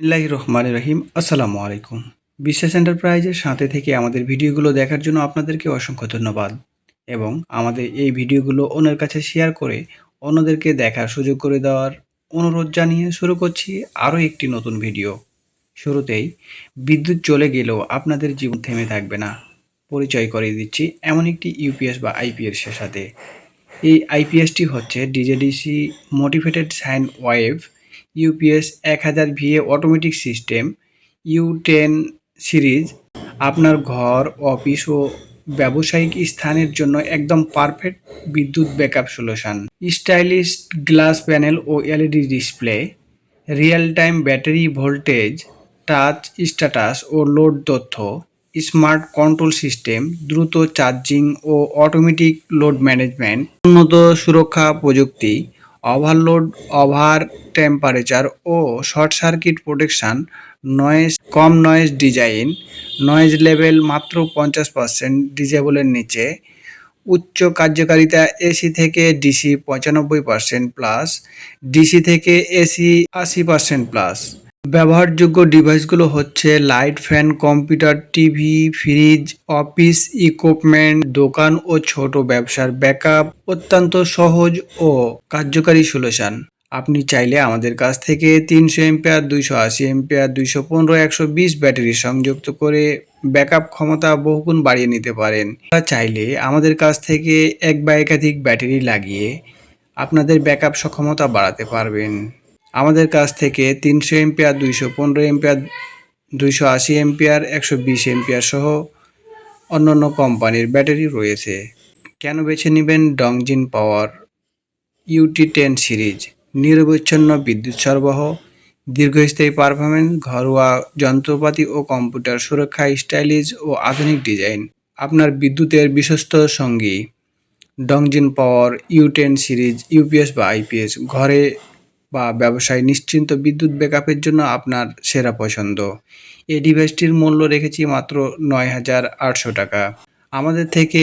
বিসমিল্লাহ রহমান রহিম। আসসালামু আলাইকুম। বিশ্বাস এন্টারপ্রাইজের সাথে থেকে আমাদের ভিডিওগুলো দেখার জন্য আপনাদেরকে অসংখ্য ধন্যবাদ এবং আমাদের এই ভিডিওগুলো অন্যের কাছে শেয়ার করে অন্যদেরকে দেখার সুযোগ করে দেওয়ার অনুরোধ জানিয়ে শুরু করছি আরও একটি নতুন ভিডিও। শুরুতেই বিদ্যুৎ চলে গেলেও আপনাদের জীবন থেমে থাকবে না। পরিচয় করে দিচ্ছি এমন একটি ইউপিএস বা আইপিএস এর সাথে। এই আইপিএসটি হচ্ছে DJDC motivated sine wave UPS এক হাজার VA automatic system, U ten series, আপনার ঘর, অফিস ও ব্যবসায়িক স্থানের জন্য একদম পারফেক্ট বিদ্যুৎ backup solution. Stylish glass panel ও LED display real time battery voltage, touch status ও লোড তথ্য, স্মার্ট কন্ট্রোল সিস্টেম, দ্রুত চার্জিং ও অটোমেটিক লোড ম্যানেজমেন্ট, উন্নত সুরক্ষা প্রযুক্তি ওভারলোড ওভার টেম্পারেচার ও শর্ট সার্কিট প্রোটেকশান নয়েজ কম নয়েজ ডিজাইন নয়েজ লেভেল মাত্র পঞ্চাশ পার্সেন্ট ডিজেবলের নিচে, উচ্চ কার্যকারিতা এসি থেকে ডিসি পঁচানব্বই পার্সেন্ট প্লাস ডিসি থেকে এসি আশি পার্সেন্ট প্লাস ব্যবহারযোগ্য ডিভাইসগুলো হচ্ছে light fan, computer, TV, fridge, office equipment দোকান ও ছোট ব্যবসার ব্যাকআপ, অত্যন্ত সহজ ও কার্যকারী সলিউশন। আপনি চাইলে আমাদের কাছ থেকে তিনশো এমপিআর, দুইশো আশি এমপিআর, দুইশো পনেরো, একশো বিশ ব্যাটারি সংযুক্ত করে ব্যাকআপ ক্ষমতা বহুগুণ বাড়িয়ে নিতে পারেন। আপনারা চাইলে আমাদের কাছ থেকে এক বা একাধিক ব্যাটারি লাগিয়ে আপনাদের ব্যাকআপ সক্ষমতা বাড়াতে পারবেন। আমাদের কাছ থেকে তিনশো এমপিআর, দুইশো পনেরো এমপিআর, দুইশো আশি এমপিআর, একশো বিশ এমপিআর সহ অন্যান্য কোম্পানির ব্যাটারি রয়েছে। কেন বেছে নেবেন Dongjin power UT ten series? নিরবচ্ছিন্ন বিদ্যুৎ সরবরাহ, দীর্ঘস্থায়ী পারফরমেন্স ঘরোয়া যন্ত্রপাতি ও কম্পিউটার সুরক্ষা, স্টাইলিশ ও আধুনিক ডিজাইন। আপনার বিদ্যুতের বিশ্বস্ত সঙ্গী, Dongjin power U ten series, UPS বা আইপিএস, ঘরে বা ব্যবসায় নিশ্চিন্ত বিদ্যুৎ ব্যাকআপের জন্য আপনার সেরা পছন্দ। এই ডিভাইসটির মূল্য রেখেছি মাত্র নয় হাজার আটশো টাকা। আমাদের থেকে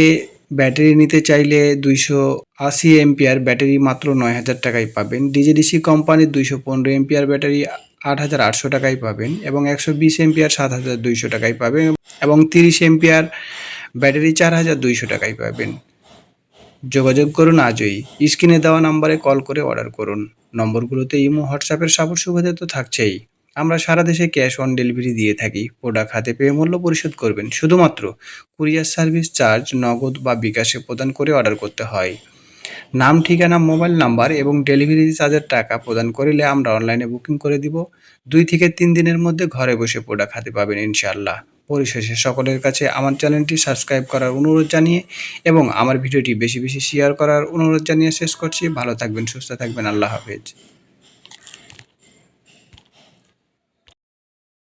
ব্যাটারি নিতে চাইলে দুইশো আশি এমপিআর ব্যাটারি মাত্র নয় হাজার টাকায় পাবেন। ডিজেডিসি কোম্পানির দুইশো পনেরো এমপিআর ব্যাটারি আট হাজার আটশো টাকায় পাবেন এবং একশো বিশ এমপিআর সাত হাজার দুইশো টাকায় পাবেন এবং তিরিশ এমপিআর ব্যাটারি চার হাজার দুইশো টাকায় পাবেন। যোগাযোগ করুন আজই। স্ক্রিনে দেওয়া নাম্বারে কল করে অর্ডার করুন। নম্বরগুলোতে ইমো হোয়াটসঅ্যাপের সাপোর্ট সুবিধা তো থাকছেই। আমরা সারা দেশে ক্যাশ অন ডেলিভারি দিয়ে থাকি। প্রোডাক্ট হাতে পেয়ে মূল্য পরিশোধ করবেন। শুধুমাত্র কুরিয়ার সার্ভিস, চার্জ, নগদ বা বিকাশে প্রদান করে অর্ডার করতে হয়। নাম, ঠিকানা, মোবাইল নাম্বার এবং ডেলিভারি চার্জের টাকা প্রদান করিলে আমরা অনলাইনে বুকিং করে দিব। দুই থেকে তিন দিনের মধ্যে ঘরে বসে প্রোডাক্ট হাতে পাবেন ইনশাআল্লাহ। পরিশেষে সকলের কাছে আমার চ্যানেলটি সাবস্ক্রাইব করার অনুরোধ জানিয়ে এবং আমার ভিডিওটি বেশি বেশি শেয়ার করার অনুরোধ জানিয়ে শেষ করছি। ভালো থাকবেন, সুস্থ থাকবেন। আল্লাহ হাফেজ।